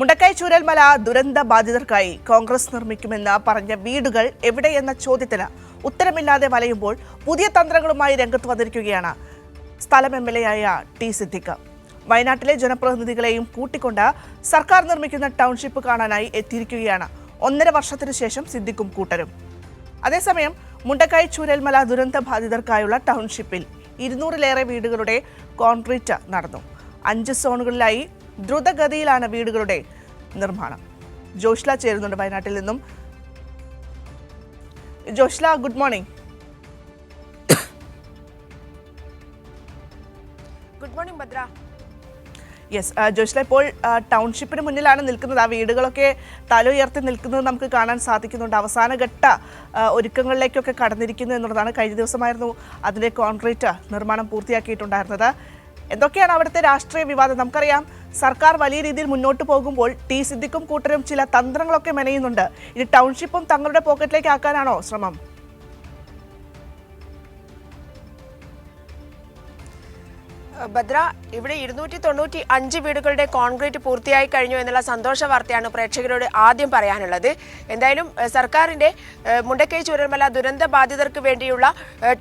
മുണ്ടക്കൈ ചൂരൽമല ദുരന്ത ബാധിതർക്കായി കോൺഗ്രസ് നിർമ്മിക്കുമെന്ന് പറഞ്ഞ വീടുകൾ എവിടെയെന്ന ചോദ്യത്തിന് ഉത്തരമില്ലാതെ വലയുമ്പോൾ പുതിയ തന്ത്രങ്ങളുമായി രംഗത്ത് വന്നിരിക്കുകയാണ്. സ്ഥലം എം എൽ എ ആയ ടി സിദ്ദിഖ്. വയനാട്ടിലെ ജനപ്രതിനിധികളെയും കൂട്ടിക്കൊണ്ട് സർക്കാർ നിർമ്മിക്കുന്ന ടൗൺഷിപ്പ് കാണാനായി എത്തിയിരിക്കുകയാണ്. ഒന്നര വർഷത്തിനു ശേഷം സിദ്ദിഖും കൂട്ടരും. അതേസമയം മുണ്ടക്കൈ ചൂരൽമല ദുരന്ത ബാധിതർക്കായുള്ള ടൗൺഷിപ്പിൽ ഇരുന്നൂറിലേറെ വീടുകളുടെ കോൺക്രീറ്റ് നടന്നു. അഞ്ച് സോണുകളിലായി ദ്രുതഗതിയിലാണ് വീടുകളുടെ നിർമ്മാണം. ജോഷ്ല ചേരുന്നുണ്ട് വയനാട്ടിൽ നിന്നും. Joshla good morning good morning Bhadra. Yes Joshla ഇപ്പോൾ ടൗൺഷിപ്പിന് മുന്നിലാണ് നിൽക്കുന്നത്. ആ വീടുകളൊക്കെ തല ഉയർത്തി നിൽക്കുന്നത് നമുക്ക് കാണാൻ സാധിക്കുന്നുണ്ട്. അവസാനഘട്ട ഒരുക്കങ്ങളിലേക്കൊക്കെ കടന്നിരിക്കുന്നു എന്നുള്ളതാണ് കഴിഞ്ഞ ദിവസമായിരുന്നു അതിന്റെ കോൺക്രീറ്റ് നിർമ്മാണം പൂർത്തിയാക്കിയിട്ടുണ്ടായിരുന്നത്. എന്തൊക്കെയാണ് അവിടുത്തെ രാഷ്ട്രീയ വിവാദം? നമുക്കറിയാം സർക്കാർ വലിയ രീതിയിൽ മുന്നോട്ട് പോകുമ്പോൾ ടി സിദ്ദിഖും കൂട്ടരും ചില തന്ത്രങ്ങളൊക്കെ മെനയുന്നുണ്ട്. ഇനി ടൗൺഷിപ്പും തങ്ങളുടെ പോക്കറ്റിലേക്ക് ആക്കാനാണോ ശ്രമം? ഭദ്ര ഇവിടെ ഇരുന്നൂറ്റി തൊണ്ണൂറ്റി അഞ്ച് വീടുകളുടെ കോൺക്രീറ്റ് പൂർത്തിയായി കഴിഞ്ഞു എന്നുള്ള സന്തോഷ വാർത്തയാണ് പ്രേക്ഷകരോട് ആദ്യം പറയാനുള്ളത്. എന്തായാലും സർക്കാരിന്റെ മുണ്ടക്കൈ ചുരൽമല ദുരന്ത ബാധിതർക്ക് വേണ്ടിയുള്ള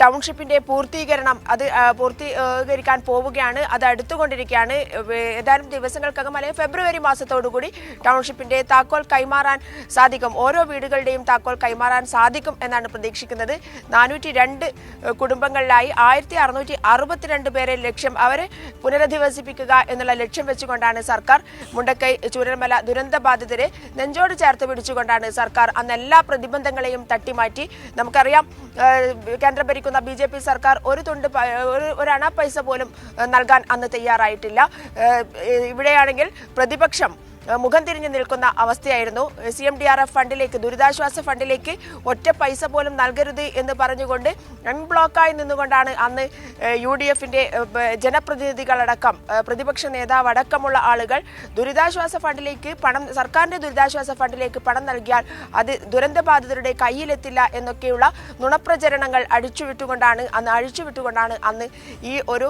ടൗൺഷിപ്പിന്റെ പൂർത്തീകരണം അത് പൂർത്തീകരിക്കാൻ പോവുകയാണ്. അത് അടുത്തുകൊണ്ടിരിക്കുകയാണ്. ഏതാനും ദിവസങ്ങൾക്കകം അല്ലെങ്കിൽ ഫെബ്രുവരി മാസത്തോടുകൂടി ടൗൺഷിപ്പിന്റെ താക്കോൽ കൈമാറാൻ സാധിക്കും. ഓരോ വീടുകളുടെയും താക്കോൽ കൈമാറാൻ സാധിക്കും എന്നാണ് പ്രതീക്ഷിക്കുന്നത്. നാനൂറ്റി രണ്ട് കുടുംബങ്ങളിലായി ആയിരത്തി അറുന്നൂറ്റി അറുപത്തിരണ്ട് പേരെ ലക്ഷ്യം അവരെ പുനരധിവസിപ്പിക്കുക എന്നുള്ള ലക്ഷ്യം വെച്ചുകൊണ്ടാണ് സർക്കാർ മുണ്ടക്കൈ ചൂരൽമല ദുരന്ത ബാധിതരെ നെഞ്ചോട് ചേർത്ത് പിടിച്ചുകൊണ്ടാണ് സർക്കാർ അന്ന് എല്ലാ പ്രതിബന്ധങ്ങളെയും തട്ടിമാറ്റി. നമുക്കറിയാം കേന്ദ്രം ഭരിക്കുന്ന ബി ജെ പി സർക്കാർ ഒരു തുണ്ട് ഒരു അണ പൈസ പോലും നൽകാൻ അന്ന് തയ്യാറായിട്ടില്ല. ഇവിടെയാണെങ്കിൽ പ്രതിപക്ഷം മുഖം തിരിഞ്ഞു നിൽക്കുന്ന അവസ്ഥയായിരുന്നു. C M D R F ഫണ്ടിലേക്ക് ദുരിതാശ്വാസ ഫണ്ടിലേക്ക് ഒറ്റ പൈസ പോലും നൽകരുത് എന്ന് പറഞ്ഞുകൊണ്ട് അൺബ്ലോക്കായി നിന്നുകൊണ്ടാണ് അന്ന് യു ഡി എഫിന്റെ ജനപ്രതിനിധികളടക്കം പ്രതിപക്ഷ നേതാവ് അടക്കമുള്ള ആളുകൾ ദുരിതാശ്വാസ ഫണ്ടിലേക്ക് പണം സർക്കാരിന്റെ ദുരിതാശ്വാസ ഫണ്ടിലേക്ക് പണം നൽകിയാൽ അത് ദുരന്തബാധിതരുടെ കയ്യിലെത്തില്ല എന്നൊക്കെയുള്ള നുണപ്രചരണങ്ങൾ അടിച്ചുവിട്ടുകൊണ്ടാണ് അന്ന് അഴിച്ചുവിട്ടുകൊണ്ടാണ് അന്ന് ഈ ഒരു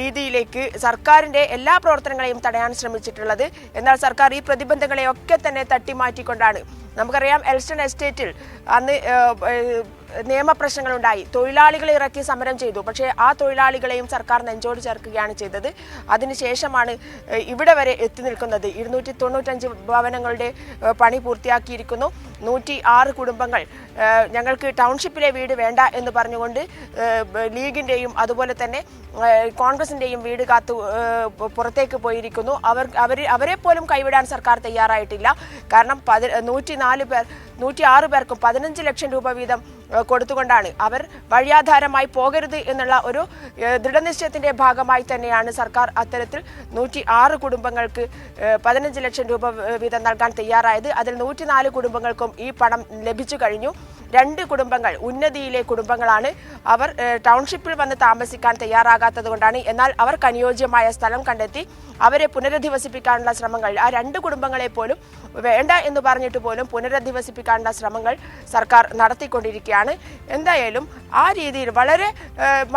രീതിയിലേക്ക് സർക്കാരിന്റെ എല്ലാ പ്രവർത്തനങ്ങളെയും തടയാൻ ശ്രമിച്ചിട്ടുള്ളത്. എന്നാൽ സർക്കാർ ഈ പ്രതിബന്ധങ്ങളെയൊക്കെ തന്നെ തട്ടിമാറ്റിക്കൊണ്ടാണ് നമുക്കറിയാം എൽസ്റ്റൺ എസ്റ്റേറ്റിൽ അന്ന് നിയമപ്രശ്നങ്ങളുണ്ടായി തൊഴിലാളികളെ ഇറക്കി സമരം ചെയ്തു. പക്ഷേ ആ തൊഴിലാളികളെയും സർക്കാർ നെഞ്ചോട് ചേർക്കുകയാണ് ചെയ്തത്. അതിനുശേഷമാണ് ഇവിടെ വരെ എത്തി നിൽക്കുന്നത്. ഇരുന്നൂറ്റി തൊണ്ണൂറ്റഞ്ച് ഭവനങ്ങളുടെ പണി പൂർത്തിയാക്കിയിരിക്കുന്നു. നൂറ്റി ആറ് കുടുംബങ്ങൾ ഞങ്ങൾക്ക് ടൗൺഷിപ്പിലെ വീട് വേണ്ട എന്ന് പറഞ്ഞുകൊണ്ട് ലീഗിന്റെയും അതുപോലെ തന്നെ കോൺഗ്രസിന്റെയും വീട് കാത്തു പുറത്തേക്ക് പോയിരിക്കുന്നു. അവർ അവർ അവരെ പോലും കൈവിടാൻ സർക്കാർ തയ്യാറായിട്ടില്ല. കാരണം പതി നൂറ്റി നാല് പേർ നൂറ്റി ആറ് പേർക്കും പതിനഞ്ച് ലക്ഷം രൂപ വീതം കൊടുത്തുകൊണ്ടാണ് അവർ വഴിയാധാരമായി പോകരുത് എന്നുള്ള ഒരു ദൃഢനിശ്ചയത്തിന്റെ ഭാഗമായി തന്നെയാണ് സർക്കാർ അത്തരത്തിൽ നൂറ്റി ആറ് കുടുംബങ്ങൾക്ക് പതിനഞ്ച് ലക്ഷം രൂപ വീതം നൽകാൻ തയ്യാറായത്. അതിൽ നൂറ്റിനാല് കുടുംബങ്ങൾക്കും ഈ പണം ലഭിച്ചു കഴിഞ്ഞു. രണ്ട് കുടുംബങ്ങൾ ഉന്നതിയിലെ കുടുംബങ്ങളാണ്. അവർ ടൗൺഷിപ്പിൽ വന്ന് താമസിക്കാൻ തയ്യാറാകാത്തത് കൊണ്ടാണ്. എന്നാൽ അവർക്ക് അനുയോജ്യമായ സ്ഥലം കണ്ടെത്തി അവരെ പുനരധിവസിപ്പിക്കാനുള്ള ശ്രമങ്ങൾ. ആ രണ്ട് കുടുംബങ്ങളെ പോലും വേണ്ട എന്ന് പറഞ്ഞിട്ട് പോലും പുനരധിവസിപ്പിക്കാനുള്ള ശ്രമങ്ങൾ സർക്കാർ നടത്തിക്കൊണ്ടിരിക്കുകയാണ്. എന്തായാലും ആ രീതിയിൽ വളരെ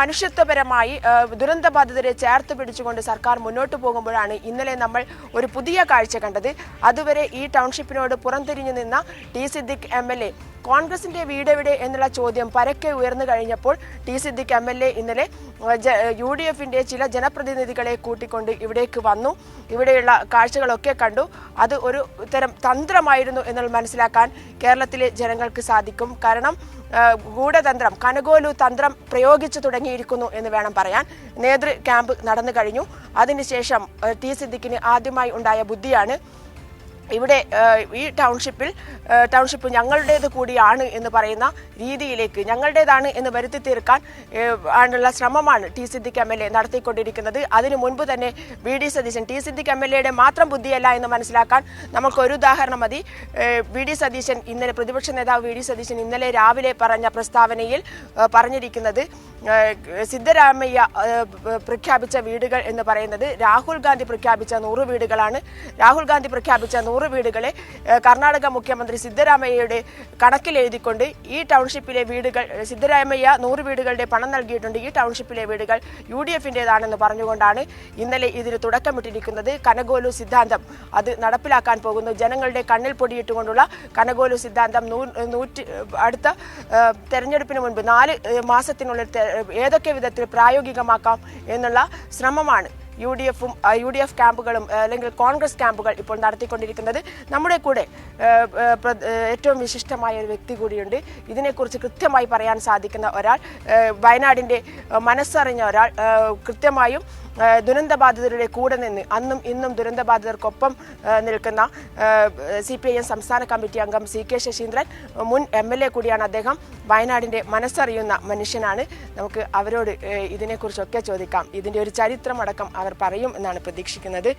മനുഷ്യത്വപരമായി ദുരന്ത ദുരന്തബാധിതരെ ചേർത്ത് പിടിച്ചുകൊണ്ട് സർക്കാർ മുന്നോട്ട് പോകുമ്പോഴാണ് ഇന്നലെ നമ്മൾ ഒരു പുതിയ കാഴ്ച കണ്ടത്. അതുവരെ ഈ ടൗൺഷിപ്പിനോട് പുറംതിരിഞ്ഞു നിന്ന T Siddique M L A കോൺഗ്രസിന്റെ വീടെവിടെ എന്നുള്ള ചോദ്യം പരക്കെ ഉയർന്നു കഴിഞ്ഞപ്പോൾ T Siddique M L A ഇന്നലെ യു ഡി എഫിന്റെ ചില ജനപ്രതിനിധികളെ കൂട്ടിക്കൊണ്ട് ഇവിടേക്ക് വന്നു. ഇവിടെയുള്ള കാഴ്ചകളൊക്കെ കണ്ടു. അത് ഒരു തരം തന്ത്രമായിരുന്നു എന്നുള്ളത് മനസ്സിലാക്കാൻ കേരളത്തിലെ ജനങ്ങൾക്ക് സാധിക്കും. കാരണം ഗൂഢതന്ത്രം കനകോലു തന്ത്രം പ്രയോഗിച്ചു തുടങ്ങിയിരിക്കുന്നു എന്ന് വേണം പറയാൻ. നേതൃ ക്യാമ്പ് നടന്നു കഴിഞ്ഞു. അതിനുശേഷം ടി സിദ്ദിഖിന് ആദ്യമായി ഉണ്ടായ ബുദ്ധിയാണ് ഇവിടെ ഈ ടൗൺഷിപ്പിൽ ടൗൺഷിപ്പ് ഞങ്ങളുടേത് കൂടിയാണ് എന്ന് പറയുന്ന രീതിയിലേക്ക് ഞങ്ങളുടേതാണ് എന്ന് വരുത്തി തീർക്കാൻ ആണുള്ള ശ്രമമാണ് T Siddique M L A നടത്തിക്കൊണ്ടിരിക്കുന്നത്. അതിനു മുൻപ് തന്നെ V D Satheesan T Siddique M L എയുടെ മാത്രം ബുദ്ധിയല്ല എന്ന് മനസ്സിലാക്കാൻ നമുക്ക് ഒരു ഉദാഹരണം മതി. വി ഡി സതീശൻ ഇന്നലെ പ്രതിപക്ഷ നേതാവ് വി ഡി സതീശൻ ഇന്നലെ രാവിലെ പറഞ്ഞ പ്രസ്താവനയിൽ പറഞ്ഞിരിക്കുന്നത് സിദ്ധരാമയ്യ പ്രഖ്യാപിച്ച വീടുകൾ എന്ന് പറയുന്നത് രാഹുൽ ഗാന്ധി പ്രഖ്യാപിച്ച നൂറ് വീടുകളാണ്. രാഹുൽ ഗാന്ധി പ്രഖ്യാപിച്ച നൂറ് വീടുകളെ കർണാടക മുഖ്യമന്ത്രി സിദ്ധരാമയ്യയുടെ കണക്കിലെഴുതിക്കൊണ്ട് ഈ ടൗൺഷിപ്പിലെ വീടുകൾ സിദ്ധരാമയ്യ നൂറ് വീടുകളുടെ പണം നൽകിയിട്ടുണ്ട്. ഈ ടൗൺഷിപ്പിലെ വീടുകൾ യു ഡി എഫിന്റെതാണെന്ന് പറഞ്ഞുകൊണ്ടാണ് ഇന്നലെ ഇതിന് തുടക്കമിട്ടിരിക്കുന്നത്. കനഗോലു സിദ്ധാന്തം അത് നടപ്പിലാക്കാൻ പോകുന്നു. ജനങ്ങളുടെ കണ്ണിൽ പൊടിയിട്ടുകൊണ്ടുള്ള കനഗോലു സിദ്ധാന്തം നൂറ്റി അടുത്ത തെരഞ്ഞെടുപ്പിന് മുൻപ് നാല് മാസത്തിനുള്ളിൽ ഏതൊക്കെ വിധത്തിൽ പ്രായോഗികമാക്കാം എന്നുള്ള ശ്രമമാണ് യു ഡി എഫും യു ഡി എഫ് ക്യാമ്പുകളും അല്ലെങ്കിൽ കോൺഗ്രസ് ക്യാമ്പുകൾ ഇപ്പോൾ നടത്തിക്കൊണ്ടിരിക്കുന്നത്. നമ്മുടെ കൂടെ ഏറ്റവും വിശിഷ്ടമായ ഒരു വ്യക്തി കൂടിയുണ്ട്. ഇതിനെക്കുറിച്ച് കൃത്യമായി പറയാൻ സാധിക്കുന്ന ഒരാൾ വയനാടിന്റെ മനസ്സറിഞ്ഞ ഒരാൾ കൃത്യമായും ദുരന്തബാധിതരുടെ കൂടെ നിന്ന് അന്നും ഇന്നും ദുരന്തബാധിതർക്കൊപ്പം നിൽക്കുന്ന സി പി ഐ എം സംസ്ഥാന കമ്മിറ്റി അംഗം സി കെ ശശീന്ദ്രൻ മുൻ എം എൽ എ കൂടിയാണ് അദ്ദേഹം. വയനാടിന്റെ മനസ്സറിയുന്ന മനുഷ്യനാണ്. നമുക്ക് അവരോട് ഇതിനെക്കുറിച്ചൊക്കെ ചോദിക്കാം. ഇതിന്റെ ഒരു ചരിത്രമടക്കം അവർ പറയും എന്നാണ് പ്രതീക്ഷിക്കുന്നത്.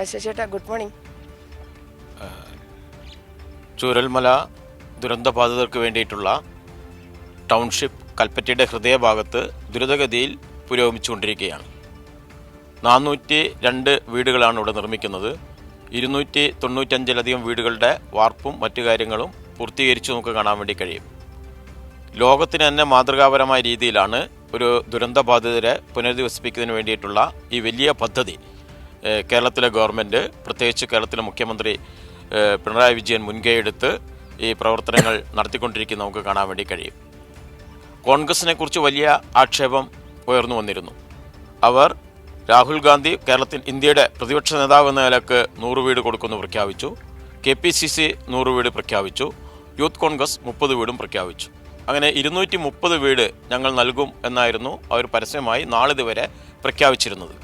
ഏഹ്, ഗുഡ് മോർണിംഗ് ചൂരൽമല ദുരന്തബാധിതർക്ക് വേണ്ടിയിട്ടുള്ള ടൗൺഷിപ്പ് കൽപ്പറ്റയുടെ ഹൃദയഭാഗത്ത് ദ്രുതഗതിയിൽ പുരോഗമിച്ചുകൊണ്ടിരിക്കുകയാണ്. നാനൂറ്റി രണ്ട് വീടുകളാണ് ഇവിടെ നിർമ്മിക്കുന്നത്. ഇരുന്നൂറ്റി തൊണ്ണൂറ്റഞ്ചിലധികം വീടുകളുടെ വാർപ്പും മറ്റു കാര്യങ്ങളും പൂർത്തീകരിച്ച് നമുക്ക് കാണാൻ വേണ്ടി കഴിയും. ലോകത്തിന് തന്നെ മാതൃകാപരമായ രീതിയിലാണ് ഒരു ദുരന്തബാധിതരെ പുനരധിവസിപ്പിക്കുന്നതിന് വേണ്ടിയിട്ടുള്ള ഈ വലിയ പദ്ധതി. കേരളത്തിലെ ഗവൺമെന്റ് പ്രത്യേകിച്ച് കേരളത്തിലെ മുഖ്യമന്ത്രി പിണറായി വിജയൻ മുൻകൈയെടുത്ത് ഈ പ്രവർത്തനങ്ങൾ നടത്തിക്കൊണ്ടിരിക്കുന്ന നമുക്ക് കാണാൻ വേണ്ടി കഴിയും. കോൺഗ്രസിനെ കുറിച്ച് വലിയ ആക്ഷേപം ഉയർന്നു വന്നിരുന്നു. അവർ രാഹുൽ ഗാന്ധി കേരളത്തിൽ ഇന്ത്യയുടെ പ്രതിപക്ഷ നേതാവ് എന്ന നിലയ്ക്ക് നൂറ് വീട് കൊടുക്കുമെന്ന് പ്രഖ്യാപിച്ചു. കെ പി സി സി നൂറ് വീട് പ്രഖ്യാപിച്ചു. യൂത്ത് കോൺഗ്രസ് മുപ്പത് വീടും പ്രഖ്യാപിച്ചു. അങ്ങനെ ഇരുന്നൂറ്റി മുപ്പത് വീട് ഞങ്ങൾ നൽകും എന്നായിരുന്നു അവർ പരസ്യമായി നാളിതുവരെ പ്രഖ്യാപിച്ചിരുന്നത്.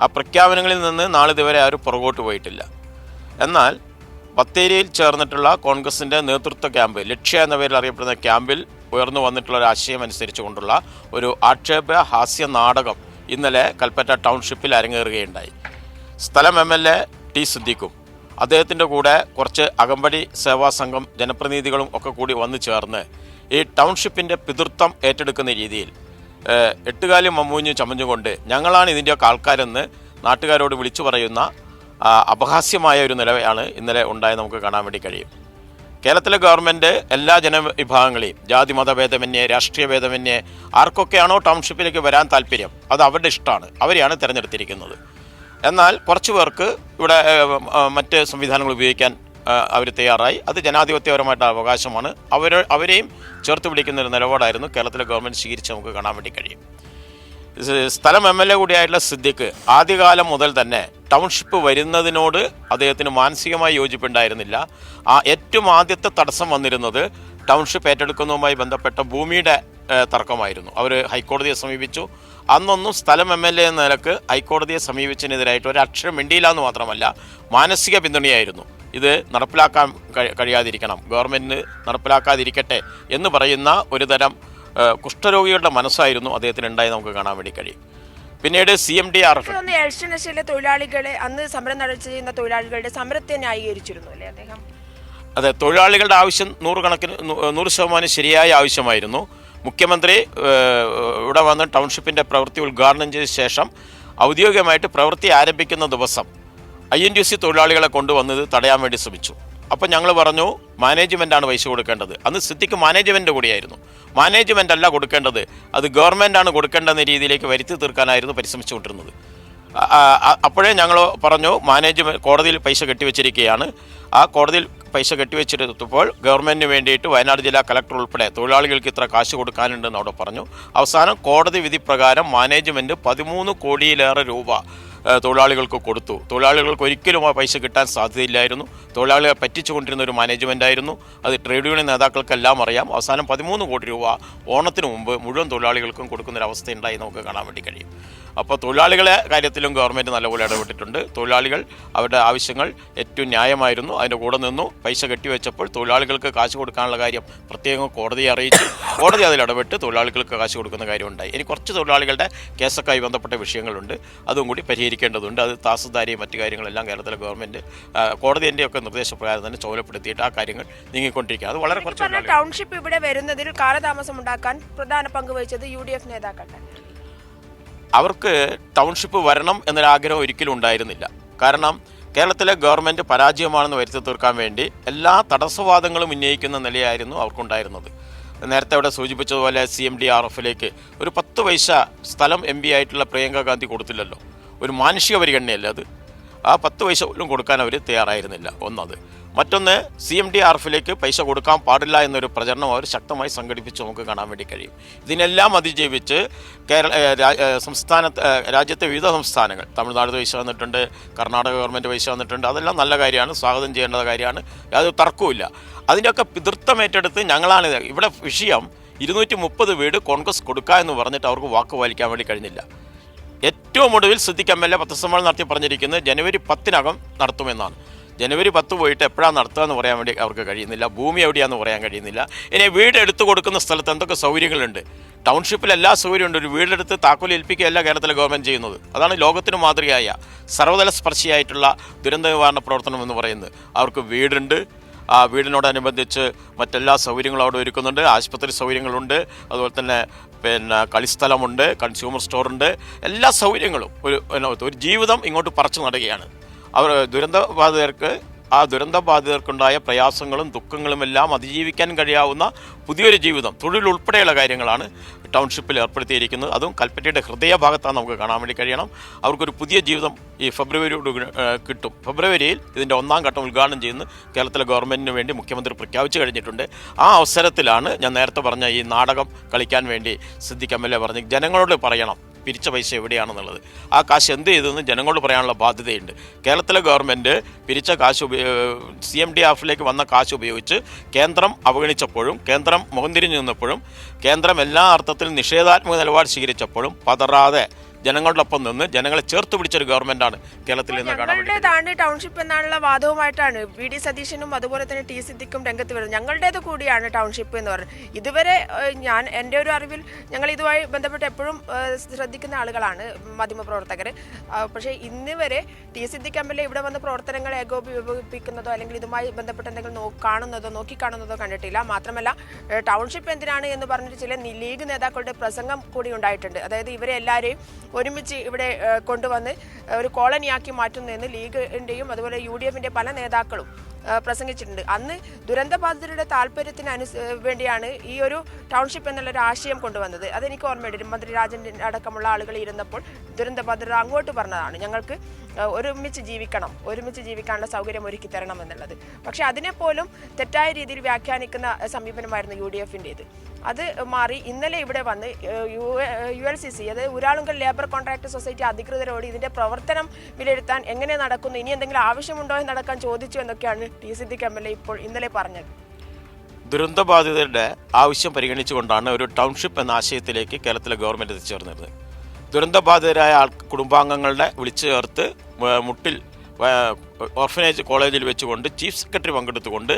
ആ പ്രഖ്യാപനങ്ങളിൽ നിന്ന് നാളിതുവരെ ആരും പുറകോട്ട് പോയിട്ടില്ല. എന്നാൽ ബത്തേരിയിൽ ചേർന്നിട്ടുള്ള കോൺഗ്രസിന്റെ നേതൃത്വ ക്യാമ്പ് ലക്ഷ്യ എന്ന പേരിൽ അറിയപ്പെടുന്ന ക്യാമ്പിൽ ഉയർന്നു വന്നിട്ടുള്ള ഒരു ആശയം അനുസരിച്ച് കൊണ്ടുള്ള ഒരു ആക്ഷേപ ഹാസ്യ നാടകം ഇന്നലെ കൽപ്പറ്റ ടൗൺഷിപ്പിൽ അരങ്ങേറുകയുണ്ടായി. സ്ഥലം എം എൽ എ ടി സിദ്ദീഖും അദ്ദേഹത്തിന്റെ കൂടെ കുറച്ച് അകമ്പടി സേവാ സംഘം ജനപ്രതിനിധികളും ഒക്കെ കൂടി വന്നു ചേർന്ന് ഈ ടൗൺഷിപ്പിന്റെ പിതൃത്വം ഏറ്റെടുക്കുന്ന രീതിയിൽ എട്ടുകാലി മമ്മൂഞ്ഞ് ചമഞ്ഞുകൊണ്ട് ഞങ്ങളാണ് ഇതിന്റെയൊക്കെ ആൾക്കാരെന്ന് നാട്ടുകാരോട് വിളിച്ചു പറയുന്ന അപഹാസ്യമായ ഒരു നിലയാണ് ഇന്നലെ ഉണ്ടായി നമുക്ക് കാണാൻ വേണ്ടി കഴിയും. കേരളത്തിലെ ഗവൺമെന്റ് എല്ലാ ജനവിഭാഗങ്ങളെയും ജാതി മതഭേദമന്യേ രാഷ്ട്രീയ ഭേദമന്യേ ആർക്കൊക്കെയാണോ ടൗൺഷിപ്പിലേക്ക് വരാൻ താല്പര്യം അത് അവരുടെ ഇഷ്ടമാണ് അവരെയാണ് തിരഞ്ഞെടുത്തിരിക്കുന്നത്. എന്നാൽ കുറച്ച് പേർക്ക് ഇവിടെ മറ്റ് സംവിധാനങ്ങൾ ഉപയോഗിക്കാൻ അവർ തയ്യാറായി. അത് ജനാധിപത്യപരമായിട്ട് അവകാശമാണ്. അവർ അവരെയും ചേർത്ത് പിടിക്കുന്ന ഒരു നിലപാടായിരുന്നു കേരളത്തിലെ ഗവൺമെന്റ് സ്വീകരിച്ച് നമുക്ക് കാണാൻ വേണ്ടി കഴിയും. സ്ഥലം എം എൽ എ കൂടിയായിട്ടുള്ള സിദ്ദിഖ് ആദ്യകാലം മുതൽ തന്നെ ടൗൺഷിപ്പ് വരുന്നതിനോട് അദ്ദേഹത്തിന് മാനസികമായി യോജിപ്പുണ്ടായിരുന്നില്ല. ആ ഏറ്റവും ആദ്യത്തെ തടസ്സം വന്നിരുന്നത് ടൗൺഷിപ്പ് ഏറ്റെടുക്കുന്നതുമായി ബന്ധപ്പെട്ട ഭൂമിയുടെ തർക്കമായിരുന്നു. അവർ ഹൈക്കോടതിയെ സമീപിച്ചു. അന്നൊന്നും സ്ഥലം എം എൽ എ എന്ന നിലയ്ക്ക് ഹൈക്കോടതിയെ സമീപിച്ചതിനെതിരായിട്ട് ഒരു അക്ഷരം മിണ്ടിയില്ല എന്ന് മാത്രമല്ല മാനസിക പിന്തുണയായിരുന്നു. ഇത് നടപ്പിലാക്കാൻ കഴിയാതിരിക്കണം. ഗവൺമെന്റിന് നടപ്പിലാക്കാതിരിക്കട്ടെ എന്ന് പറയുന്ന ഒരു തരം കുഷ്ഠരോഗികളുടെ മനസ്സായിരുന്നു അദ്ദേഹത്തിന് ഉണ്ടായി നമുക്ക് കാണാൻ വേണ്ടി കഴിയും. പിന്നീട് സി എം ഡി ആർ എൽഷനശയിലെ തൊഴിലാളികളെ അന്ന് സമരം നടത്തി ചെയ്യുന്ന തൊഴിലാളികളുടെ സമരത്തെ ന്യായീകരിച്ചിരുന്നു അല്ലേ അദ്ദേഹം? അതെ തൊഴിലാളികളുടെ ആവശ്യം നൂറുകണക്കിന് നൂറ് ശതമാനം ശരിയായ ആവശ്യമായിരുന്നു. മുഖ്യമന്ത്രി ഇവിടെ വന്ന് ടൗൺഷിപ്പിന്റെ പ്രവൃത്തി ഉദ്ഘാടനം ചെയ്ത ശേഷം ഔദ്യോഗികമായിട്ട് പ്രവൃത്തി ആരംഭിക്കുന്ന ദിവസം ഐ എൻ ടി സി തൊഴിലാളികളെ കൊണ്ടുവന്നത് തടയാൻ വേണ്ടി ശ്രമിച്ചു. അപ്പം ഞങ്ങൾ പറഞ്ഞു മാനേജ്മെന്റാണ് പൈസ കൊടുക്കേണ്ടത്. അന്ന് സിദ്ധിക്ക് മാനേജ്മെന്റ് കൂടിയായിരുന്നു. മാനേജ്മെന്റ് അല്ല കൊടുക്കേണ്ടത്. അത് ഗവൺമെന്റാണ് കൊടുക്കേണ്ടെന്ന രീതിയിലേക്ക് വരുത്തി തീർക്കാനായിരുന്നു പരിശ്രമിച്ചുകൊണ്ടിരുന്നത്. അപ്പോഴേ ഞങ്ങൾ പറഞ്ഞു മാനേജ്മെന്റ് കോടതിയിൽ പൈസ കെട്ടിവെച്ചിരിക്കുകയാണ് ആ കോടതിയിൽ പൈസ കെട്ടിവെച്ചെടുത്തപ്പോൾ ഗവൺമെന്റിന് വേണ്ടിയിട്ട് വയനാട് ജില്ലാ കളക്ടർ ഉൾപ്പെടെ തൊഴിലാളികൾക്ക് ഇത്ര കാശ് കൊടുക്കാനുണ്ടെന്ന് അവിടെ പറഞ്ഞു. അവസാനം കോടതി വിധി പ്രകാരം മാനേജ്മെന്റ് പതിമൂന്ന് കോടിയിലേറെ രൂപ തൊഴിലാളികൾക്ക് കൊടുത്തു. തൊഴിലാളികൾക്ക് ഒരിക്കലും ആ പൈസ കിട്ടാൻ സാധ്യതയില്ലായിരുന്നു. തൊഴിലാളികളെ പറ്റിച്ചുകൊണ്ടിരുന്ന ഒരു മാനേജ്മെന്റ് ആയിരുന്നു. അത് ട്രേഡ് യൂണിയൻ നേതാക്കൾക്കെല്ലാം അറിയാം. അവസാനം പതിമൂന്ന് കോടി രൂപ ഓണത്തിന് മുമ്പ് മുഴുവൻ തൊഴിലാളികൾക്കും കൊടുക്കുന്നൊരവസ്ഥയുണ്ടായി നമുക്ക് കാണാൻ വേണ്ടി കഴിയും. അപ്പോൾ തൊഴിലാളികളെ കാര്യത്തിലും ഗവൺമെന്റ് നല്ലപോലെ ഇടപെട്ടിട്ടുണ്ട്. തൊഴിലാളികൾ അവരുടെ ആവശ്യങ്ങൾ ഏറ്റവും ന്യായമായിരുന്നു. അതിന്റെ കൂടെ നിന്നു. പൈസ കെട്ടിവെച്ചപ്പോൾ തൊഴിലാളികൾക്ക് കാശ് കൊടുക്കാനുള്ള കാര്യം പ്രത്യേകം കോടതിയെ അറിയിച്ചു. കോടതി അതിൽ ഇടപെട്ട് തൊഴിലാളികൾക്ക് കാശ് കൊടുക്കുന്ന കാര്യമുണ്ടായി. ഇനി കുറച്ച് തൊഴിലാളികളുടെ കേസൊക്കെയായി ബന്ധപ്പെട്ട വിഷയങ്ങളുണ്ട്. അതും കൂടി പരിഹരിക്കേണ്ടതുണ്ട്. അത് താസുദാരിയും മറ്റു കാര്യങ്ങളെല്ലാം കേരളത്തിലെ ഗവൺമെന്റ് കോടതിന്റെ ഒക്കെ നിർദ്ദേശപ്രകാരം തന്നെ ചോലപ്പെടുത്തിയിട്ട് ആ കാര്യങ്ങൾ നീങ്ങിക്കൊണ്ടിരിക്കുക അത് വളരെ കുറച്ച് ടൗൺഷിപ്പ് ഇവിടെ വരുന്നതിൽ കാലതാമസം ഉണ്ടാക്കാൻ പ്രധാന പങ്ക് വഹിച്ചത് യു ഡി എഫ് നേതാക്കളുടെ അവർക്ക് ടൗൺഷിപ്പ് വരണം എന്നൊരാഗ്രഹം ഒരിക്കലും ഉണ്ടായിരുന്നില്ല. കാരണം കേരളത്തിലെ ഗവൺമെന്റ് പരാജയമാണെന്ന് വരുത്തി തീർക്കാൻ വേണ്ടി എല്ലാ തടസ്സവാദങ്ങളും ഉന്നയിക്കുന്ന നിലയായിരുന്നു അവർക്കുണ്ടായിരുന്നത്. നേരത്തെ അവിടെ സൂചിപ്പിച്ചതുപോലെ സി എം ഡി ആർ എഫിലേക്ക് ഒരു പത്ത് പൈസ സ്ഥലം എം പി ആയിട്ടുള്ള പ്രിയങ്ക ഗാന്ധി കൊടുത്തില്ലല്ലോ. ഒരു മാനുഷിക പരിഗണനയല്ലേ അത്? ആ പത്ത് പൈസ പോലും കൊടുക്കാൻ അവർ തയ്യാറായിരുന്നില്ല. ഒന്നത്. മറ്റൊന്ന് സി എം ഡി ആർ എഫിലേക്ക് പൈസ കൊടുക്കാൻ പാടില്ല എന്നൊരു പ്രചരണം അവർ ശക്തമായി സംഘടിപ്പിച്ച് നമുക്ക് കാണാൻ വേണ്ടി കഴിയും. ഇതിനെല്ലാം അതിജീവിച്ച് കേരള സംസ്ഥാനത്ത് രാജ്യത്തെ വിവിധ സംസ്ഥാനങ്ങൾ തമിഴ്നാട് പൈസ വന്നിട്ടുണ്ട് കർണാടക ഗവൺമെന്റ് പൈസ വന്നിട്ടുണ്ട് അതെല്ലാം നല്ല കാര്യമാണ് സ്വാഗതം ചെയ്യേണ്ട കാര്യമാണ് യാതൊരു തർക്കവുമില്ല അതിന്റെയൊക്കെ പിതൃത്വം ഏറ്റെടുത്ത് ഞങ്ങളാണ് ഇവിടെ വിഷയം ഇരുന്നൂറ്റി മുപ്പത് വീട് കോൺഗ്രസ് കൊടുക്കുക എന്ന് പറഞ്ഞിട്ട് അവർക്ക് വാക്ക് പാലിക്കാൻ വേണ്ടി കഴിഞ്ഞില്ല. ഏറ്റവും ഒടുവിൽ സിദ്ദിഖ് എം എൽ എ പത്രസമ്മേളനം നടത്തി പറഞ്ഞിരിക്കുന്നത് ജനുവരി പത്തിനകം നടത്തുമെന്നാണ്. ജനുവരി പത്ത് പോയിട്ട് എപ്പോഴാണ് നടത്തുക എന്ന് പറയാൻ വേണ്ടി അവർക്ക് കഴിയുന്നില്ല. ഭൂമി എവിടെയാണെന്ന് പറയാൻ കഴിയുന്നില്ല. ഇനി വീട് എടുത്തു കൊടുക്കുന്ന സ്ഥലത്ത് എന്തൊക്കെ സൗകര്യങ്ങളുണ്ട്? ടൗൺഷിപ്പിൽ എല്ലാ സൗകര്യമുണ്ട്. ഒരു വീടെടുത്ത് താക്കോൽ ഏൽപ്പിക്കുകയല്ല കേരളത്തിലെ ഗവൺമെന്റ് ചെയ്യുന്നത്. അതാണ് ലോകത്തിന് മാതൃകയായ സർവതല സ്പർശിയായിട്ടുള്ള ദുരന്ത നിവാരണ പ്രവർത്തനം എന്ന് പറയുന്നത്. അവർക്ക് വീടുണ്ട് ആ വീടിനോടനുബന്ധിച്ച് മറ്റെല്ലാ സൗകര്യങ്ങളും അവിടെ ഒരുക്കുന്നുണ്ട്. ആശുപത്രി സൗകര്യങ്ങളുണ്ട്. അതുപോലെ തന്നെ പിന്നെ കളിസ്ഥലമുണ്ട് കൺസ്യൂമർ സ്റ്റോറുണ്ട് എല്ലാ സൗകര്യങ്ങളും ഒരു ഒരു ജീവിതം ഇങ്ങോട്ട് പറിച്ചു നടുകയാണ് അവർ ദുരന്തബാധിതർക്ക് ആ ദുരന്തബാധിതർക്കുണ്ടായ പ്രയാസങ്ങളും ദുഃഖങ്ങളും എല്ലാം അതിജീവിക്കാൻ കഴിയാവുന്ന പുതിയൊരു ജീവിതം തൊഴിൽ ഉൾപ്പെടെയുള്ള കാര്യങ്ങളാണ് ടൗൺഷിപ്പിൽ ഏർപ്പെടുത്തിയിരിക്കുന്നത് അതും കൽപ്പറ്റയുടെ ഹൃദയഭാഗത്താണ് നമുക്ക് കാണാൻ വേണ്ടി കഴിയണം. അവർക്കൊരു പുതിയ ജീവിതം ഈ ഫെബ്രുവരിയോട് കിട്ടും. ഫെബ്രുവരിയിൽ ഇതിന്റെ ഒന്നാം ഘട്ടം ഉദ്ഘാടനം ചെയ്യുന്നു കേരളത്തിലെ ഗവൺമെന്റിന് വേണ്ടി മുഖ്യമന്ത്രി പ്രഖ്യാപിച്ചു കഴിഞ്ഞിട്ടുണ്ട്. ആ അവസരത്തിലാണ് ഞാൻ നേരത്തെ പറഞ്ഞ ഈ നാടകം കളിക്കാൻ വേണ്ടി സിദ്ദിഖ് എം എൽ എ പറഞ്ഞ്. ജനങ്ങളോട് പറയണം. പിരിച്ച പൈസ എവിടെയാണെന്നുള്ളത്. ആ കാശ് എന്ത് ചെയ്തെന്ന് ജനങ്ങളോട് പറയാനുള്ള ബാധ്യതയുണ്ട്. കേരളത്തിലെ ഗവൺമെന്റ് പിരിച്ച കാശ് സി എം ഡി എഫിലേക്ക് വന്ന കാശ് ഉപയോഗിച്ച് കേന്ദ്രം അവഗണിച്ചപ്പോഴും കേന്ദ്രം മുഖം തിരിഞ്ഞു നിന്നപ്പോഴും കേന്ദ്രം എല്ലാ അർത്ഥത്തിലും നിഷേധാത്മക നിലപാട് സ്വീകരിച്ചപ്പോഴും പതറാതെ ജനങ്ങളുടെ ഒപ്പം നിന്ന് ജനങ്ങളെ ചേർത്ത് പിടിച്ചൊരു ഗവൺമെന്റാണ് കേരളത്തിൽ നിന്ന് ഞങ്ങളുടേതാണ് ടൗൺഷിപ്പ് എന്നാണുള്ള വാദവുമായിട്ടാണ് വി ഡി സതീശനും അതുപോലെ തന്നെ ടി സിദ്ദിഖും രംഗത്ത് വരുന്നത്. ഞങ്ങളുടേത് കൂടിയാണ് ടൗൺഷിപ്പ് എന്ന് പറയുന്നത്. ഇതുവരെ ഞാൻ എന്റെ ഒരു അറിവിൽ ഞങ്ങൾ ഇതുമായി ബന്ധപ്പെട്ട് എപ്പോഴും ശ്രദ്ധിക്കുന്ന ആളുകളാണ് മാധ്യമപ്രവർത്തകർ പക്ഷേ ഇന്ന് വരെ T Siddique M L A ഇവിടെ വന്ന് പ്രവർത്തനങ്ങൾ ഏകോപിപ്പിക്കുന്നതോ അല്ലെങ്കിൽ ഇതുമായി ബന്ധപ്പെട്ട് എന്തെങ്കിലും നോ കാണുന്നതോ നോക്കിക്കാണുന്നതോ കണ്ടിട്ടില്ല. മാത്രമല്ല ടൗൺഷിപ്പ് എന്തിനാണ് എന്ന് പറഞ്ഞിട്ട് ചില ലീഗ് നേതാക്കളുടെ പ്രസംഗം കൂടി ഉണ്ടായിട്ടുണ്ട്. അതായത് ഇവരെ എല്ലാവരെയും ഒരുമിച്ച് ഇവിടെ കൊണ്ടുവന്ന് ഒരു കോളനിയാക്കി മാറ്റുന്നതെന്ന് ലീഗിന്റെയും അതുപോലെ യു ഡി എഫിന്റെ പല നേതാക്കളും പ്രസംഗിച്ചിട്ടുണ്ട്. അന്ന് ദുരന്തബാധിതരുടെ താല്പര്യത്തിന് വേണ്ടിയാണ് ഈ ഒരു ടൗൺഷിപ്പ് എന്നുള്ള ഒരു ആശയം കൊണ്ടുവന്നത്. അതെനിക്ക് ഓർമ്മയുണ്ട്. മന്ത്രി രാജൻ അടക്കമുള്ള ആളുകൾ ഇരുന്നപ്പോൾ ദുരന്തബാധിതർ അങ്ങോട്ട് പറഞ്ഞതാണ്. ഞങ്ങൾക്ക് ഒരുമിച്ച് ജീവിക്കണം ഒരുമിച്ച് ജീവിക്കാനുള്ള സൗകര്യം ഒരുക്കി തരണം എന്നുള്ളത്. പക്ഷെ അതിനെപ്പോലും തെറ്റായ രീതിയിൽ വ്യാഖ്യാനിക്കുന്ന സമീപനമായിരുന്നു യു ഡി എഫിന്റേത്. അത് മാറി ഇന്നലെ ഇവിടെ വന്ന് U U L C C അതായത് ഉരാളുങ്കൽ ലേബർ കോൺട്രാക്ട് സൊസൈറ്റി അധികൃതരോട് ഇതിന്റെ പ്രവർത്തനം വിലയിരുത്താൻ എങ്ങനെ നടക്കുന്നു ഇനി എന്തെങ്കിലും ആവശ്യമുണ്ടോ എന്ന് നടക്കാൻ ചോദിച്ചു എന്നൊക്കെയാണ് T Siddique M L A ഇപ്പോൾ ഇന്നലെ പറഞ്ഞത്. ദുരന്തബാധിതരുടെ ആവശ്യം പരിഗണിച്ചുകൊണ്ടാണ് ഒരു ടൗൺഷിപ്പ് എന്ന ആശയത്തിലേക്ക് കേരളത്തിലെ ഗവൺമെന്റ് എത്തിച്ചേർന്നത്. ദുരന്തബാധിതരായ ആൾ കുടുംബാംഗങ്ങളുടെ വിളിച്ചു ചേർത്ത് മുട്ടിൽ ഓർഫനേജ് കോളേജിൽ വെച്ചുകൊണ്ട് ചീഫ് സെക്രട്ടറി പങ്കെടുത്തുകൊണ്ട്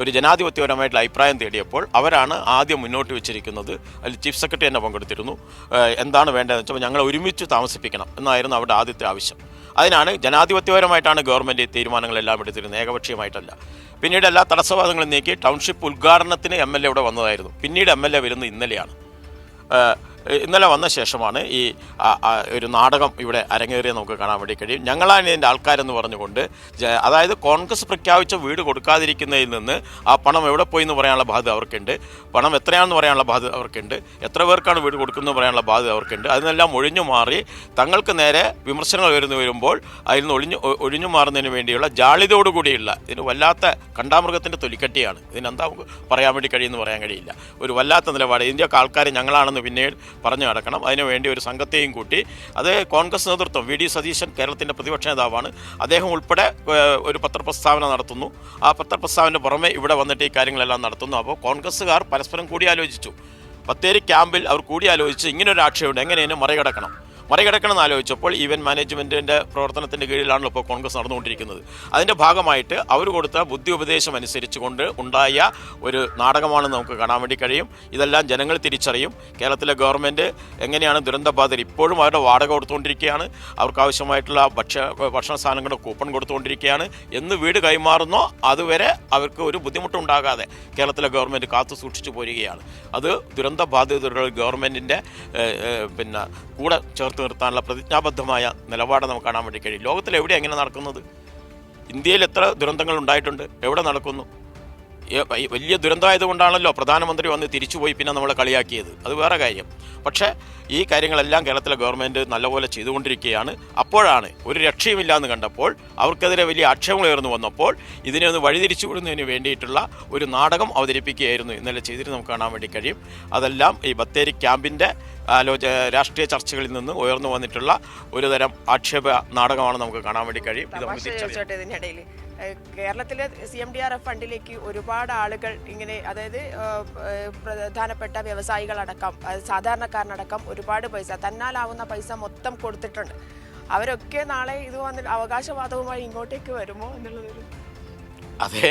ഒരു ജനാധിപത്യപരമായിട്ടുള്ള അഭിപ്രായം തേടിയപ്പോൾ അവരാണ് ആദ്യം മുന്നോട്ട് വെച്ചിരിക്കുന്നത്. അതിൽ ചീഫ് സെക്രട്ടറി തന്നെ പങ്കെടുത്തിരുന്നു. എന്താണ് വേണ്ടതെന്ന് വെച്ചാൽ ഞങ്ങൾ ഒരുമിച്ച് താമസിപ്പിക്കണം എന്നായിരുന്നു അവരുടെ ആദ്യത്തെ ആവശ്യം. അതിനാണ് ജനാധിപത്യപരമായിട്ടാണ് ഗവൺമെന്റ് തീരുമാനങ്ങളെല്ലാം എടുത്തിരുന്നത്. ഏകപക്ഷീയമായിട്ടല്ല. പിന്നീട് എല്ലാ തടസ്സവാദങ്ങളും നീക്കി ടൗൺഷിപ്പ് ഉദ്ഘാടനത്തിന് എം എൽ എ ഇവിടെ വന്നതായിരുന്നു. പിന്നീട് എം എൽ എ വരുന്നത് ഇന്നലെയാണ്. ഇന്നലെ വന്ന ശേഷമാണ് ഈ ഒരു നാടകം ഇവിടെ അരങ്ങേറിയ നമുക്ക് കാണാൻ വേണ്ടി കഴിയും. ഞങ്ങളാണ് ഇതിന്റെ ആൾക്കാരെന്ന് പറഞ്ഞുകൊണ്ട് അതായത് കോൺഗ്രസ് പ്രഖ്യാപിച്ച വീട് കൊടുക്കാതിരിക്കുന്നതിൽ നിന്ന് ആ പണം എവിടെ പോയി എന്ന് പറയാനുള്ള ബാധ്യത അവർക്കുണ്ട്. പണം എത്രയാണെന്ന് പറയാനുള്ള ബാധ്യത അവർക്കുണ്ട്. എത്ര പേർക്കാണ് വീട് കൊടുക്കുന്നത് പറയാനുള്ള ബാധ്യത അവർക്കുണ്ട്. അതിനെല്ലാം ഒഴിഞ്ഞു മാറി തങ്ങൾക്ക് നേരെ വിമർശനങ്ങൾ വരുന്നു വരുമ്പോൾ അതിൽ നിന്ന് ഒഴിഞ്ഞു ഒഴിഞ്ഞു മാറുന്നതിന് വേണ്ടിയുള്ള ജാളിതയോടുകൂടിയുള്ള ഇതിന് വല്ലാത്ത കണ്ടാമൃഗത്തിന്റെ തൊലിക്കട്ടിയാണ്. ഇതിനെന്താ പറയാൻ വേണ്ടി കഴിയുമെന്ന് പറയാൻ കഴിയില്ല. ഒരു വല്ലാത്ത നിലപാട്. ഇതിന്റെയൊക്കെ ആൾക്കാർ ഞങ്ങളാണെന്ന് പിന്നീട് പറഞ്ഞു നടക്കണം. അതിനുവേണ്ടി ഒരു സംഘത്തെയും കൂട്ടി. അത് കോൺഗ്രസ് നേതൃത്വം വി ഡി സതീശൻ കേരളത്തിന്റെ പ്രതിപക്ഷ നേതാവാണ്. അദ്ദേഹം ഉൾപ്പെടെ ഒരു പത്രപ്രസ്താവന നടത്തുന്നു. ആ പത്രപ്രസ്താവന പുറമെ ഇവിടെ വന്നിട്ട് ഈ കാര്യങ്ങളെല്ലാം നടത്തുന്നു. അപ്പോൾ കോൺഗ്രസ്സുകാർ പരസ്പരം കൂടിയാലോചിച്ചു. ബത്തേരി ക്യാമ്പിൽ അവർ കൂടിയാലോചിച്ച് ഇങ്ങനൊരു ആക്ഷേപമുണ്ട്. എങ്ങനെ ഇതിനെ മറികടക്കണം. മറികടക്കണം എന്ന് ആലോചിച്ചപ്പോൾ ഇവന്റ് മാനേജ്മെന്റിന്റെ പ്രവർത്തനത്തിന്റെ കീഴിലാണല്ലോ ഇപ്പോൾ കോൺഗ്രസ് നടന്നുകൊണ്ടിരിക്കുന്നത്. അതിന്റെ ഭാഗമായിട്ട് അവർ കൊടുത്ത ബുദ്ധി ഉപദേശം അനുസരിച്ചുകൊണ്ട് ഉണ്ടായ ഒരു നാടകമാണെന്ന് നമുക്ക് കാണാൻ വേണ്ടി കഴിയും. ഇതെല്ലാം ജനങ്ങൾ തിരിച്ചറിയും. കേരളത്തിലെ ഗവൺമെന്റ് എങ്ങനെയാണ് ദുരന്തബാധിതർ ഇപ്പോഴും അവരുടെ വാടക കൊടുത്തുകൊണ്ടിരിക്കുകയാണ്. അവർക്ക് ആവശ്യമായിട്ടുള്ള ഭക്ഷ്യ ഭക്ഷണ സാധനങ്ങളുടെ കൂപ്പൺ കൊടുത്തുകൊണ്ടിരിക്കുകയാണ്. എന്ന് വീട് കൈമാറുന്നോ അതുവരെ അവർക്ക് ഒരു ബുദ്ധിമുട്ടുണ്ടാകാതെ കേരളത്തിലെ ഗവൺമെന്റ് കാത്തു സൂക്ഷിച്ചു പോരുകയാണ്. അത് ദുരന്ത ബാധിതരുടെ ഗവൺമെന്റിന്റെ പിന്നെ കൂടെ ചേർത്ത് നിർത്താനുള്ള പ്രതിജ്ഞാബദ്ധമായ നിലപാട് നമുക്ക് കാണാൻ വേണ്ടി കഴിയും. ലോകത്തിൽ എവിടെ എങ്ങനെ നടക്കുന്നത്? ഇന്ത്യയിൽ എത്ര ദുരന്തങ്ങൾ ഉണ്ടായിട്ടുണ്ട്? എവിടെ നടക്കുന്നു? വലിയ ദുരന്തമായതുകൊണ്ടാണല്ലോ പ്രധാനമന്ത്രി വന്ന് തിരിച്ചുപോയി പിന്നെ നമ്മളെ കളിയാക്കിയത്. അത് വേറെ കാര്യം. പക്ഷേ ഈ കാര്യങ്ങളെല്ലാം കേരളത്തിലെ ഗവൺമെന്റ് നല്ലപോലെ ചെയ്തുകൊണ്ടിരിക്കുകയാണ്. അപ്പോഴാണ് ഒരു രക്ഷയുമില്ല എന്ന് കണ്ടപ്പോൾ അവർക്കെതിരെ വലിയ ആക്ഷേപങ്ങൾ ഉയർന്നു വന്നപ്പോൾ ഇതിനെ ഒന്ന് വഴിതിരിച്ചു വിടുന്നതിന് വേണ്ടിയിട്ടുള്ള ഒരു നാടകം അവതരിപ്പിക്കുകയായിരുന്നു. ഇന്നലെ ചെയ്തിട്ട് നമുക്ക് കാണാൻ വേണ്ടി കഴിയും. അതെല്ലാം ഈ ബത്തേരി ക്യാമ്പിന്റെ ആലോച രാഷ്ട്രീയ ചർച്ചകളിൽ നിന്ന് ഉയർന്നു വന്നിട്ടുള്ള ഒരു തരം ആക്ഷേപ നാടകമാണ് നമുക്ക് കാണാൻ വേണ്ടി കഴിയും. ഇത് നമുക്ക് തിരിച്ചറിയാം. കേരളത്തിലെ C M D R F ഫണ്ടിലേക്ക് ഒരുപാട് ആളുകൾ ഇങ്ങനെ അതായത് പ്രധാനപ്പെട്ട വ്യവസായികളടക്കം സാധാരണക്കാരനടക്കം ഒരുപാട് പൈസ തന്നാലാവുന്ന പൈസ മൊത്തം കൊടുത്തിട്ടുണ്ട്. അവരൊക്കെ നാളെ ഇത് വന്നിട്ട് അവകാശവാദവുമായി ഇങ്ങോട്ടേക്ക് വരുമോ എന്നുള്ളതൊരു അതേ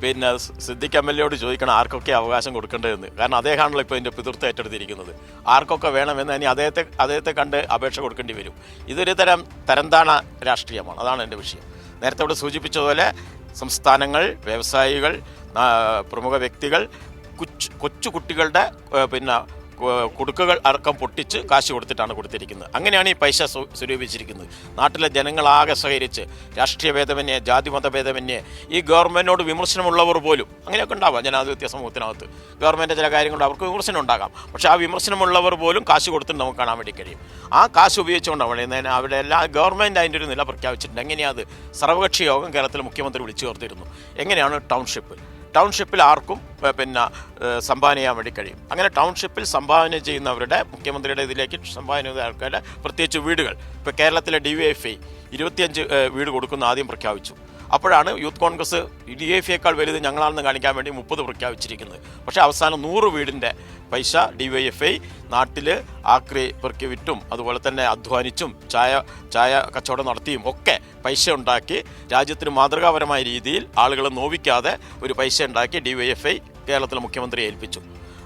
പിന്നെ സിദ്ദിഖ് എം എൽ എയോട് ചോദിക്കണം ആർക്കൊക്കെ അവകാശം കൊടുക്കേണ്ടതെന്ന്. കാരണം അദ്ദേഹമാണല്ലോ ഇപ്പോൾ ഇതിന്റെ പിതൃത്വം ഏറ്റെടുത്തിരിക്കുന്നത്. ആർക്കൊക്കെ വേണമെന്ന് ഇനി അദ്ദേഹത്തെ അദ്ദേഹത്തെ കണ്ട് അപേക്ഷ കൊടുക്കേണ്ടി വരും. ഇതൊരു തരം തരംതാണ രാഷ്ട്രീയമാണ്. അതാണ് എന്റെ വിഷയം. നേരത്തെ ഇവിടെ സൂചിപ്പിച്ചതുപോലെ സംസ്ഥാനങ്ങൾ വ്യവസായികൾ പ്രമുഖ വ്യക്തികൾ കൊച്ചു കൊച്ചു കുട്ടികളുടെ പിന്നെ കുടുക്കുകൾ അടക്കം പൊട്ടിച്ച് കാശ് കൊടുത്തിട്ടാണ് കൊടുത്തിരിക്കുന്നത്. അങ്ങനെയാണ് ഈ പൈസ സ്വ- സ്വരൂപിച്ചിരിക്കുന്നത്. നാട്ടിലെ ജനങ്ങളാകെ സഹകരിച്ച് രാഷ്ട്രീയ ഭേദമന്യേ ജാതി മത ഭേദമന്യേ ഈ ഗവൺമെന്റിനോട് വിമർശനമുള്ളവർ പോലും അങ്ങനെയൊക്കെ ഉണ്ടാവാം ജനാധിപത്യ സമൂഹത്തിനകത്ത്. ഗവൺമെന്റ് ചില കാര്യങ്ങളുണ്ട് അവർക്ക് വിമർശനം ഉണ്ടാകാം. പക്ഷേ ആ വിമർശനമുള്ളവർ പോലും കാശ് കൊടുത്തിട്ട് നമുക്ക് കാണാൻ വേണ്ടി കഴിയും. ആ കാശ് ഉപയോഗിച്ചുകൊണ്ടാണ് പറയുന്നത് അവിടെ എല്ലാ ഗവൺമെന്റ് അതിന്റെ ഒരു നില പ്രഖ്യാപിച്ചിട്ടുണ്ട്. എങ്ങനെയാണ് അത് സർവകക്ഷി യോഗം കേരളത്തിൽ മുഖ്യമന്ത്രി വിളിച്ചു ചേർത്തിരുന്നു. എങ്ങനെയാണ് ടൗൺഷിപ്പ്? ടൗൺഷിപ്പിൽ ആർക്കും പിന്നെ സംഭാവന ചെയ്യാൻ വേണ്ടി കഴിയും. അങ്ങനെ ടൗൺഷിപ്പിൽ സംഭാവന ചെയ്യുന്നവരുടെ മുഖ്യമന്ത്രിയുടെ ഇതിലേക്ക് സംഭാവന ചെയ്ത ആൾക്കാരുടെ പ്രത്യേകിച്ച് വീടുകൾ. ഇപ്പോൾ കേരളത്തിലെ ഡി വി എഫ് ഐ ഇരുപത്തിയഞ്ച് വീട് കൊടുക്കുന്ന ആദ്യം പ്രഖ്യാപിച്ചു. അപ്പോഴാണ് യൂത്ത് കോൺഗ്രസ് ഡി എഫ് എക്കാൾ വലുത് ഞങ്ങളാണെന്ന് കാണിക്കാൻ വേണ്ടി മുപ്പത് പ്രഖ്യാപിച്ചിരിക്കുന്നത്. പക്ഷേ അവസാനം നൂറ് വീടിന്റെ പൈസ ഡി വൈ എഫ് ഐ നാട്ടിൽ ആക്രി പെറുക്കി വിറ്റും അതുപോലെ തന്നെ അധ്വാനിച്ചും ചായ ചായ കച്ചവടം നടത്തിയും ഒക്കെ പൈസ ഉണ്ടാക്കി രാജ്യത്തിന് മാതൃകാപരമായ രീതിയിൽ ആളുകളെ നോവിക്കാതെ ഒരു പൈസ ഉണ്ടാക്കി ഡി വൈ എഫ് ഐ കേരളത്തിലെ മുഖ്യമന്ത്രിയെ ഏൽപ്പിച്ചു.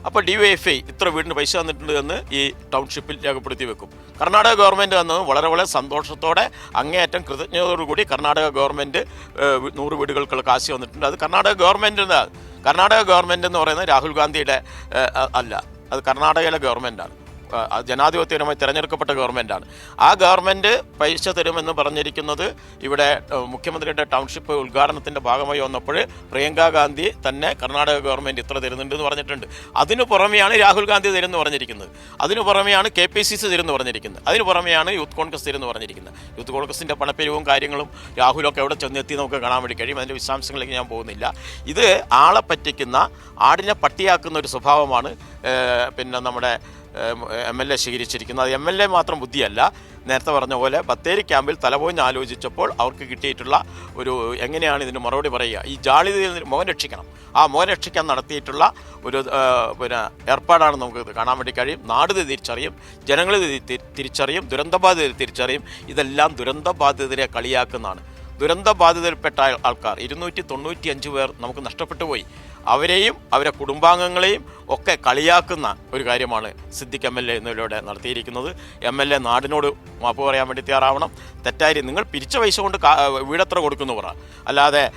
അപ്പോൾ ഡി വൈ എഫ് ഐ ഇത്ര വീടിന് പൈസ തന്നിട്ടുണ്ട് എന്ന് ഈ ടൗൺഷിപ്പിൽ രേഖപ്പെടുത്തി വെക്കും. കർണാടക ഗവൺമെന്റ് വന്നത് വളരെ വളരെ സന്തോഷത്തോടെ അങ്ങേയറ്റം കൃതജ്ഞതയോടുകൂടി കർണാടക ഗവൺമെന്റ് നൂറ് വീടുകൾക്കുള്ള കാശ് വന്നിട്ടുണ്ട് അത് കർണാടക ഗവൺമെന്റ് കർണാടക ഗവൺമെന്റ് എന്ന് പറയുന്നത് രാഹുൽ ഗാന്ധിയുടെ അല്ല. അത് കർണാടകയിലെ ഗവൺമെന്റാണ് ജനാധിപത്യപരമായി തിരഞ്ഞെടുക്കപ്പെട്ട ഗവൺമെന്റാണ് ആ ഗവൺമെന്റ് പൈസ തരുമെന്ന് പറഞ്ഞിരിക്കുന്നത് ഇവിടെ മുഖ്യമന്ത്രിയുടെ ടൗൺഷിപ്പ് ഉദ്ഘാടനത്തിന്റെ ഭാഗമായി വന്നപ്പോൾ പ്രിയങ്ക ഗാന്ധി തന്നെ കർണാടക ഗവൺമെന്റ് ഇത്ര തരുന്നുണ്ട് എന്ന് പറഞ്ഞിട്ടുണ്ട്. അതിനു പുറമെയാണ് രാഹുൽ ഗാന്ധി തരുമെന്ന് പറഞ്ഞിരിക്കുന്നത്. അതിനു പുറമെയാണ് കെ പി സി സി തരുമെന്ന് പറഞ്ഞിരിക്കുന്നത്. അതിന് പുറമെയാണ് യൂത്ത് കോൺഗ്രസ് തരുമെന്ന് പറഞ്ഞിരിക്കുന്നത്. യൂത്ത് കോൺഗ്രസിന്റെ പണപ്പിരിവും കാര്യങ്ങളും രാഹുലൊക്കെ എവിടെ ചെന്നെത്തി നമുക്ക് കാണാൻ വേണ്ടി കഴിയും. അതിന്റെ വിശദാംശങ്ങളിലേക്ക് ഞാൻ പോകുന്നില്ല. ഇത് ആളെ പറ്റിക്കുന്ന ആടിനെ പട്ടിയാക്കുന്ന ഒരു സ്വഭാവമാണ് പിന്നെ നമ്മുടെ എം എൽ എ സ്വീകരിച്ചിരിക്കുന്നത്. അത് എം എൽ എ മാത്രം ബുദ്ധിയല്ല. നേരത്തെ പറഞ്ഞ പോലെ ബത്തേരി ക്യാമ്പിൽ തലപോഞ്ഞ് ആലോചിച്ചപ്പോൾ അവർക്ക് കിട്ടിയിട്ടുള്ള ഒരു എങ്ങനെയാണ് ഇതിന് മറുപടി പറയുക? ഈ ജാളിതയിൽ മുഖം രക്ഷിക്കണം. ആ മോൻ രക്ഷിക്കാൻ നടത്തിയിട്ടുള്ള ഒരു പിന്നെ ഏർപ്പാടാണ് നമുക്ക് കാണാൻ വേണ്ടി കഴിയും. നാട് തിരിച്ചറിയും. ജനങ്ങൾ തിരിച്ചറിയും. ദുരന്തബാധിതർ തിരിച്ചറിയും. ഇതെല്ലാം ദുരന്തബാധിതരെ കളിയാക്കുന്നതാണ്. ദുരന്തബാധിതരിൽപ്പെട്ട ആൾ- ആൾക്കാർ ഇരുന്നൂറ്റി തൊണ്ണൂറ്റി അഞ്ച് പേർ നമുക്ക് നഷ്ടപ്പെട്ടു പോയി. അവരെയും അവരെ കുടുംബാംഗങ്ങളെയും ഒക്കെ കളിയാക്കുന്ന ഒരു കാര്യമാണ് സിദ്ദിഖ് എം എൽ എ എന്നിവരിലൂടെ നടത്തിയിരിക്കുന്നത്. എം എൽ എ നാടിനോട് മാപ്പ് പറയാൻ വേണ്ടി തയ്യാറാവണം. തെറ്റായി നിങ്ങൾ പിരിച്ച പൈസ കൊണ്ട് വീടെത്ര കൊടുക്കുന്നു പറ. അല്ലാതെ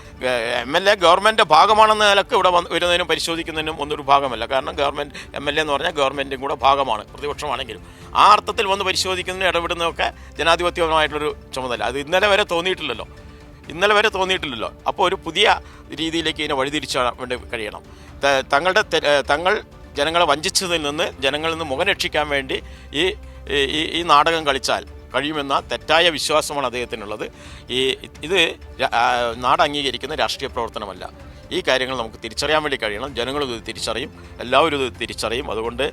എം എൽ എ ഗവൺമെന്റ് ഭാഗമാണെന്ന നിലയ്ക്ക് ഇവിടെ വന്ന് വരുന്നതിനും പരിശോധിക്കുന്നതിനും ഒന്നൊരു ഭാഗമല്ല. കാരണം ഗവൺമെന്റ് എം എൽ എ എന്ന് പറഞ്ഞാൽ ഗവൺമെന്റും കൂടെ ഭാഗമാണ്. പ്രതിപക്ഷമാണെങ്കിലും ആ അർത്ഥത്തിൽ വന്ന് പരിശോധിക്കുന്നതിനും ഇടപെടുന്നതൊക്കെ ജനാധിപത്യപരമായിട്ടുള്ളൊരു ചുമതല. അത് ഇന്നലെ വരെ തോന്നിയിട്ടില്ലല്ലോ. ഇന്നലെ വരെ തോന്നിയിട്ടില്ലല്ലോ. അപ്പോൾ ഒരു പുതിയ രീതിയിലേക്ക് ഇതിനെ വഴിതിരിച്ചു വേണ്ടി കഴിയണം. തങ്ങളുടെ തങ്ങൾ ജനങ്ങളെ വഞ്ചിച്ചതിൽ നിന്ന് ജനങ്ങളിൽ നിന്ന് മുഖം രക്ഷിക്കാൻ വേണ്ടി ഈ ഈ നാടകം കളിച്ചാൽ കഴിയുമെന്ന തെറ്റായ വിശ്വാസമാണ് അദ്ദേഹത്തിനുള്ളത്. ഈ ഇത് നാട് അംഗീകരിക്കുന്ന രാഷ്ട്രീയ പ്രവർത്തനമല്ല. ഈ കാര്യങ്ങൾ നമുക്ക് തിരിച്ചറിയാൻ വേണ്ടി കഴിയണം. ജനങ്ങളും ഇത് തിരിച്ചറിയും. എല്ലാവരും ഇത് തിരിച്ചറിയും. അതുകൊണ്ട്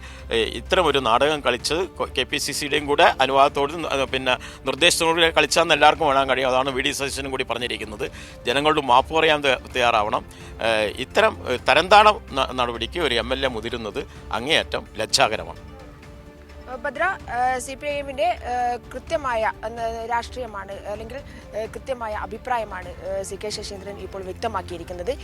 ഇത്തരം ഒരു നാടകം കളിച്ച് കെ പി സി സിയുടെയും കൂടെ അനുവാദത്തോടും പിന്നെ നിർദ്ദേശത്തോടുകൂടി കളിച്ചാന്ന് എല്ലാവർക്കും വേണം കഴിയും. അതാണ് വി ഡി സതീശനും കൂടി പറഞ്ഞിരിക്കുന്നത്. ജനങ്ങളോട് മാപ്പ് പറയാൻ തയ്യാറാവണം. ഇത്തരം തരംതാണ നടപടിക്ക് ഒരു എം എൽ എ മുതിരുന്നത് അങ്ങേയറ്റം ലജ്ജാകരമാണ്. ഭദ്ര സി പി ഐ എമ്മിന്റെ കൃത്യമായ രാഷ്ട്രീയമാണ് അല്ലെങ്കിൽ കൃത്യമായ അഭിപ്രായമാണ് സി കെ ശശീന്ദ്രൻ ഇപ്പോൾ വ്യക്തമാക്കിയിരിക്കുന്നത്.